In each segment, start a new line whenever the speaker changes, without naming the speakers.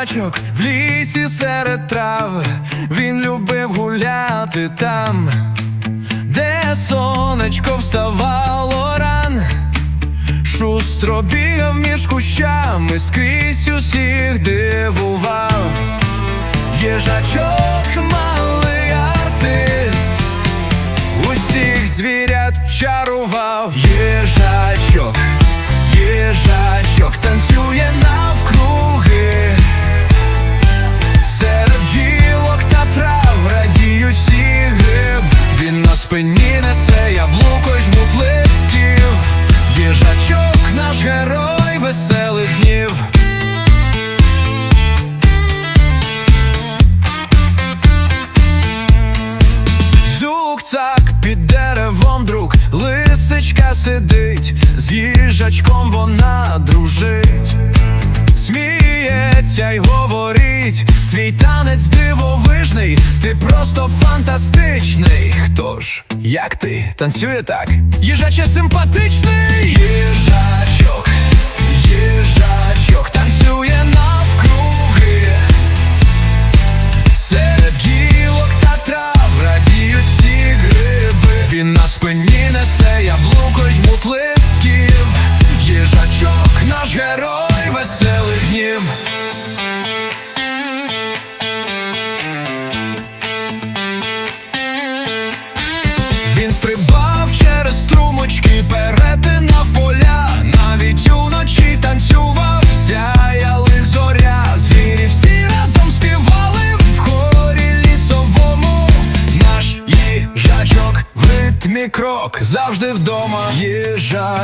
їжачок в лісі серед трав. Він любив гуляти там, де сонечко вставало ран. Шустро бігав між кущами, скрізь усіх дивував. Їжачок малий артист, усіх звірят чарував. Їжачок, їжачок танцює навкруги. Сидить, з їжачком вона дружить, сміється й говорить, твій танець дивовижний, ти просто фантастичний. Хто ж, як ти, танцює так? Їжаче симпатичний, їжачок, їжачок танцює На спині несе яблуко й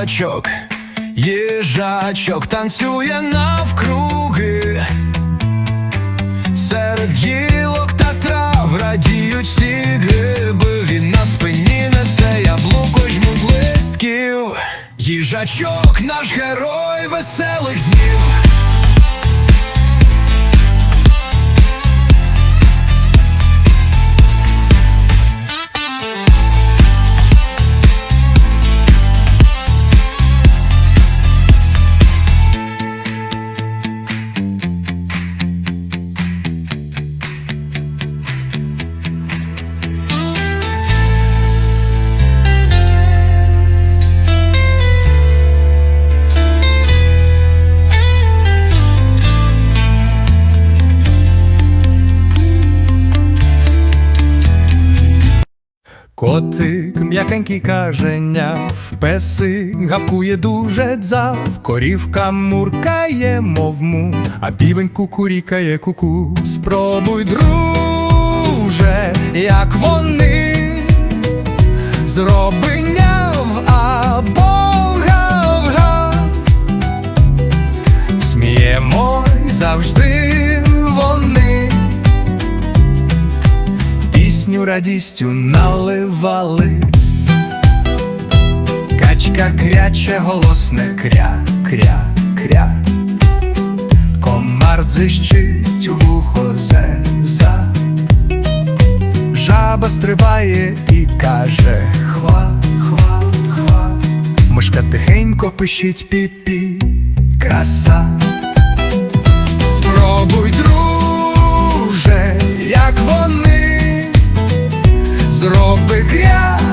Їжачок, їжачок танцює навкруги. Серед гілок та трав радіють всі гриби. Він на спині несе яблуко жмуть жмут листків. Їжачок наш герой веселих днів.
Котик м'якенький каже няв, песик гавкує дуже дзав, корівка муркає, мов му, а півень кукурікає куку. Спробуй, друже, як вони, зроби няв або гав-гав. Сміємо завжди радістю наливали. Качка кряче голосне кря, кря, кря. Комар дзищить вухо зеза. Жаба стрибає і каже хва, хва, хва. Мишка тихенько пишіть пі-пі, краса. Спробуй, друже, як вони, зроби гря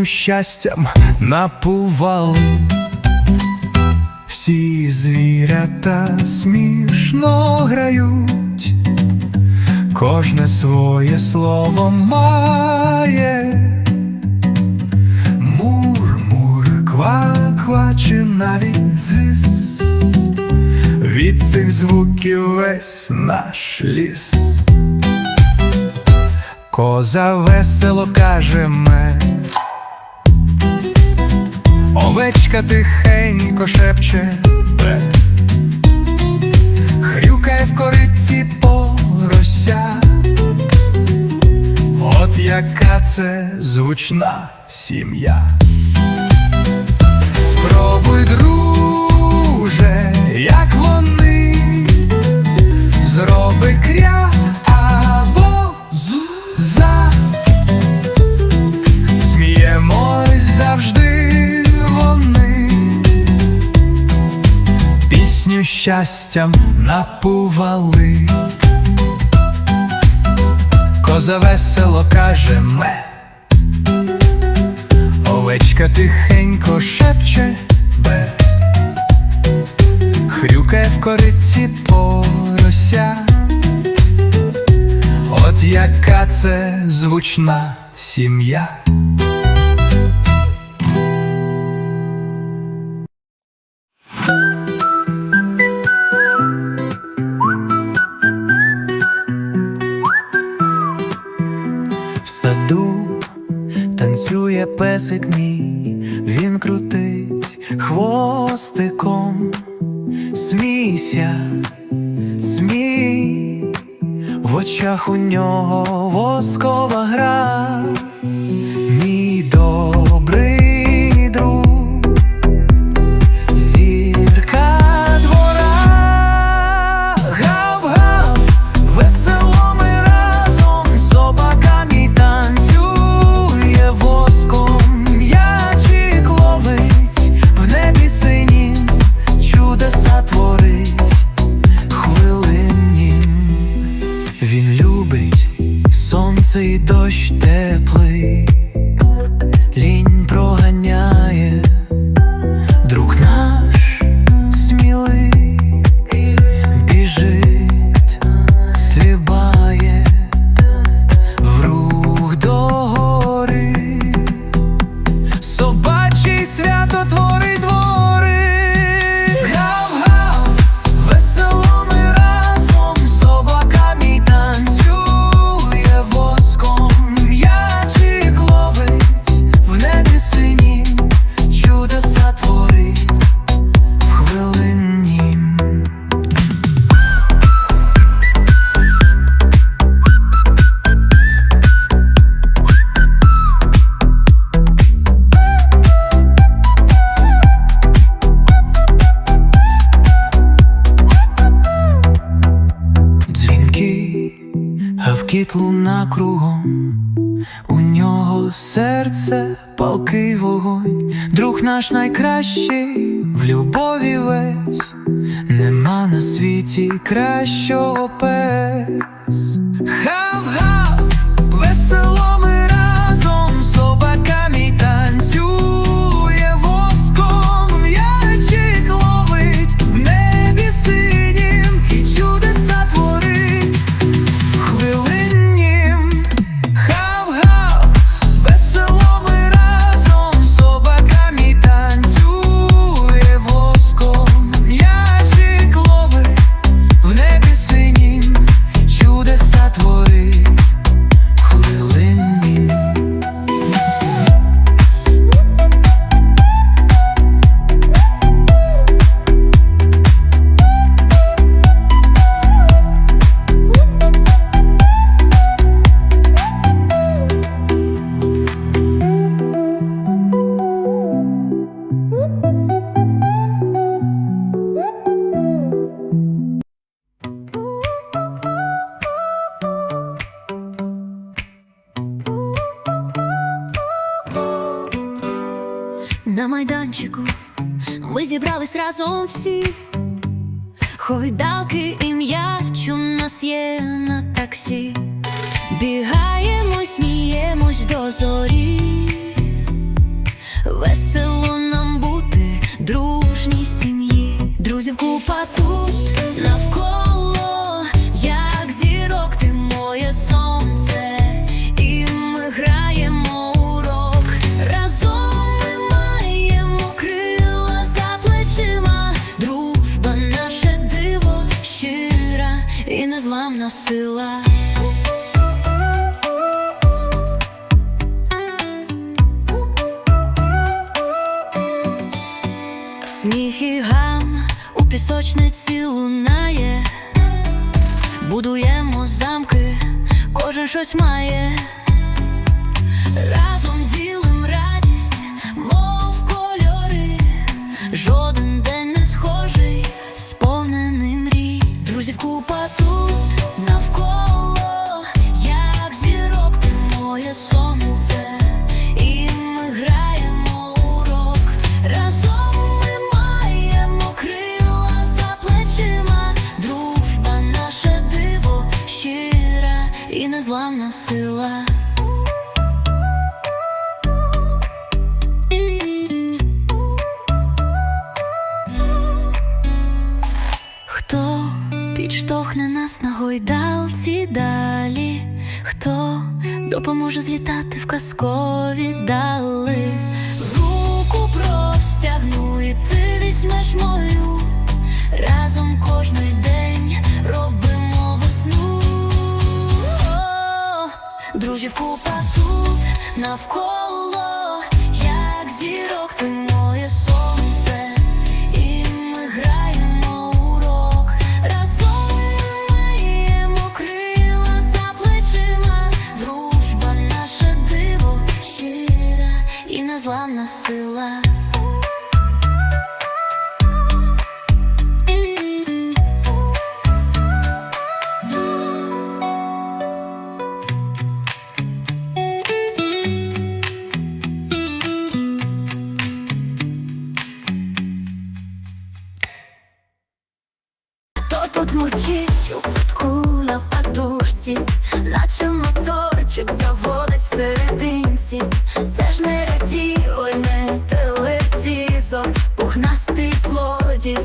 Пісню щастям напували. Всі звірята смішно грають. Кожне своє слово має. Мур, мур, ква, ква, чи навіть дзис. Від цих звуків весь наш ліс. Коза весело каже ме. Овечка тихенько шепче бе. Хрюкає в кориці порося. От яка це звучна сім'я. Спробуй, друже, як вони, зроби кря щастям напували, коза весело каже ме, овечка тихенько шепче бе, хрюкає в кориці порося, от яка це звучна сім'я. песик мій, він крутить хвостиком, смійся, смій, в очах у нього воскова гра. кругом, у нього серце палкий вогонь, друг наш найкращий в любові весь, нема на світі кращого пес.
майданчику. Ми зібрались разом всі, Хойдалки і ім'я, у нас є на таксі, бігаємо, сміємось до зорі, весело нам бути, дружній сім'ї, друзів купа тут навколо. Допоможе злітати в казкові дали? Руку простягну, і ти візьмеш мою. Разом кожний день робимо весну. О, Друзів купа тут навколо, тут мучить у на подушці, наче моторчик заводить всерединці. Це ж не радіо, не телевізор, пухнастий злодій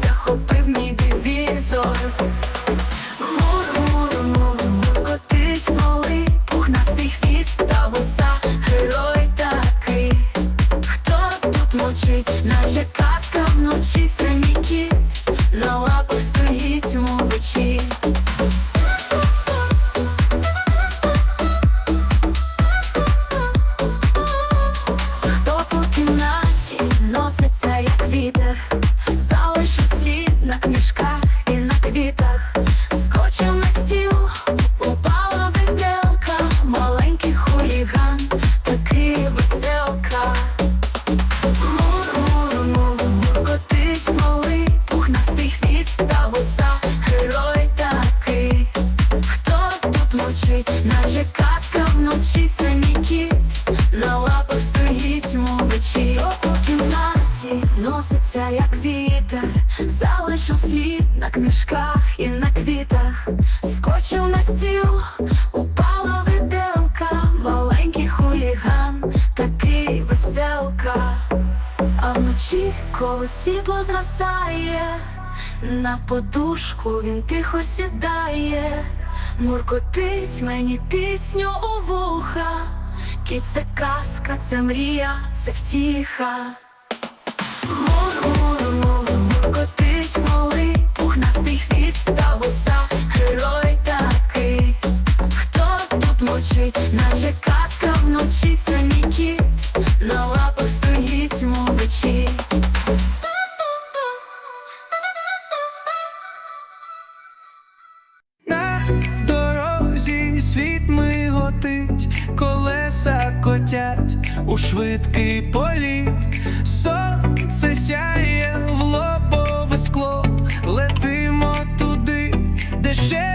залишив слід на книжках і на квітах, скочив на стіл, упала виделка, маленький хуліган, такий веселка. А вночі, коли світло згасає, на подушку він тихо сідає, муркотить мені пісню у вуха. Кіт це казка, це мрія, це втіха. Пухнастий хвіст герой такий. Хто тут мовчить, наче казка вночі, це мій на лапах стоїть мовичі.
На дорозі світ миготить, колеса котять у швидкий політ. Сонце сяє в лобове скло, де